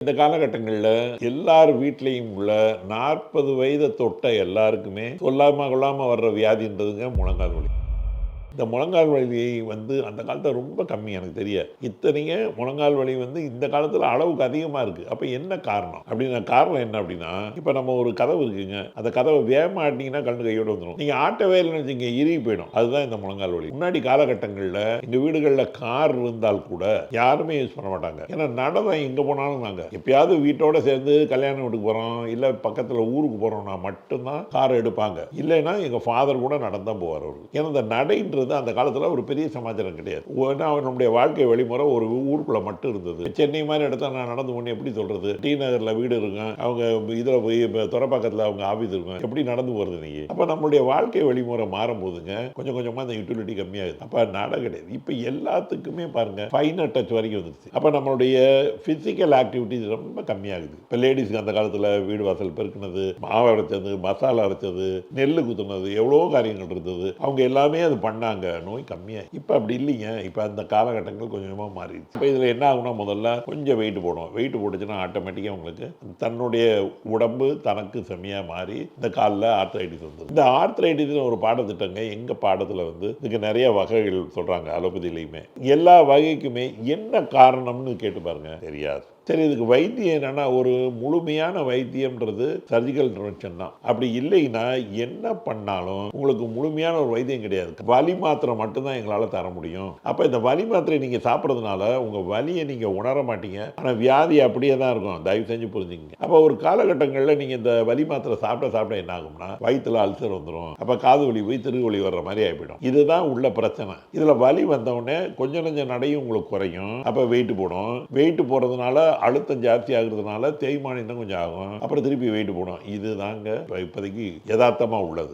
இந்த காலகட்டங்களில் எல்லார் வீட்லேயும் உள்ள நாற்பது வயதை தொட்ட எல்லாருக்குமே சொல்லாம கொள்ளாமல் வர்ற வியாதின்றதுங்க முழங்கால் வலி இந்த முழங்கால் வலி வந்து அந்த காலத்தில் ரொம்ப கம்மி எனக்கு தெரிய. இத்தனையே முழங்கால் வலி வந்து இந்த காலத்தில் அளவுக்கு அதிகமாக இருக்குது அப்போ என்ன காரணம்? அப்படின்னா காரணம் என்ன அப்படின்னா இப்போ நம்ம ஒரு கதவு இருக்குங்க. அந்த கதவை வேகமாக ஆட்டிங்கன்னா கண்ணு கையோடு வந்துடும் நீங்கள் ஆட்டவே இல்லைன்னு வச்சுங்க இறுகி போயிடும். அதுதான் இந்த முழங்கால் வலி. முன்னாடி காலகட்டங்களில் எங்கள் வீடுகளில் கார் இருந்தால் கூட யாருமே யூஸ் பண்ண மாட்டாங்க. ஏன்னா நடனம் எங்கே போனாலும் நாங்கள் எப்பயாவது வீட்டோட சேர்ந்து கல்யாணம் வீட்டுக்கு போகிறோம் இல்லை பக்கத்தில் ஊருக்கு போகிறோம்னா மட்டும்தான் கார் எடுப்பாங்க. இல்லைன்னா எங்கள் ஃபாதர் கூட நடந்தான் போவார் அவர். ஏன்னா இந்த நடைன்றது அந்த காலத்தில் ஒரு பெரிய சமாச்சாரம் கிடையாது. ஏன்னா நம்முடைய வாழ்க்கை வழிமுறை ஒரு ஊருக்குள்ளே மட்டும் இருந்தது. சென்னை மாதிரி இடத்த நான் நடந்து போனேன் எப்படி சொல்கிறது டி நகரில் வீடு இருக்கும். அவங்க இதில் போய் இப்போ துறப்பாக்கத்தில் அவங்க ஆஃபீஸ் இருக்கும். எப்படி நடந்து போகிறது நீங்கள் அப்போ நம்மளுடைய வாழ்க்கை வழிமுறை மாறும்போதுங்க கொஞ்சம் கொஞ்சமாக அந்த யூட்டிலிட்டி கம்மியாகுது. அப்போ நட கிடையாது. இப்போ எல்லாத்துக்குமே பாருங்க ஃபைனர் டச் வரைக்கும் வந்துருச்சு. அப்போ நம்மளுடைய ஃபிசிக்கல் ஆக்டிவிட்டிஸ் ரொம்ப கம்மியாகுது. இப்போ லேடிஸ்க்கு அந்த காலத்தில் வீடு வாசல் பெருக்குனது மாவு அரைச்சது மசாலா அரைச்சது நெல் குத்துனது எவ்வளோ காரியங்கள் இருந்தது. அவங்க எல்லாமே அது அங்கே நோய் கம்மியாக இப்போ அப்படி இல்லைங்க. இப்போ அந்த காலகட்டங்கள் கொஞ்சமாக மாறிடுச்சு. இப்போ இதில் என்ன ஆகுனா முதல்ல கொஞ்சம் வெயிட் போடும் வெயிட் போட்டுச்சுன்னா ஆட்டோமேட்டிக்காக உங்களுக்கு தன்னுடைய உடம்பு தனக்கு செம்மையாக மாறி இந்த காலில் ஆர்த்ரைட்டிஸ் வந்தது இந்த ஆர்த்ரைட்டிஸ்னு ஒரு பாடத்திட்டங்க எங்கள் பாடத்தில் வந்து இதுக்கு நிறைய வகைகள் சொல்கிறாங்க அலோபதியிலையுமே எல்லா வகைக்குமே என்ன காரணம்னு கேட்டு பாருங்கள் தெரியாது. சரி இதுக்கு வைத்தியம் என்னன்னா ஒரு முழுமையான வைத்தியம்ன்றது சர்ஜிக்கல் இன்டர்வென்ஷன் தான். அப்படி இல்லைன்னா என்ன பண்ணாலும் உங்களுக்கு முழுமையான ஒரு வைத்தியம் கிடையாது. வலி மாத்திரை மட்டும்தான் எங்களால் தர முடியும். அப்போ இந்த வலி மாத்திரை நீங்கள் சாப்பிட்றதுனால உங்கள் வலியை நீங்கள் உணர மாட்டீங்க. ஆனால் வியாதி அப்படியே தான் இருக்கும். தயவு செஞ்சு புரிஞ்சுங்க அப்போ ஒரு காலகட்டங்களில் நீங்கள் இந்த வலி மாத்திரை சாப்பிட சாப்பிட என்ன ஆகும்னா வயிற்றுல அல்சர் வந்துடும் அப்போ காது வலி போய் திருகு வலி வர்ற மாதிரி ஆகிடும் இதுதான் உள்ள பிரச்சனை. இதில் வலி வந்தவுடனே கொஞ்சம் கொஞ்சம் நடையும் உங்களுக்கு குறையும். அப்போ வெயிட் போடும். வெயிட் போகிறதுனால அழுத்தம் ஜாஸ்தி ஆகுறதுனால தேய்மானம் இன்னும் கொஞ்சம் ஆகும். அப்புறம் திருப்பி வெயிட் போடும் இதுதாங்க இப்போதைக்கு யதார்த்தமாக உள்ளது.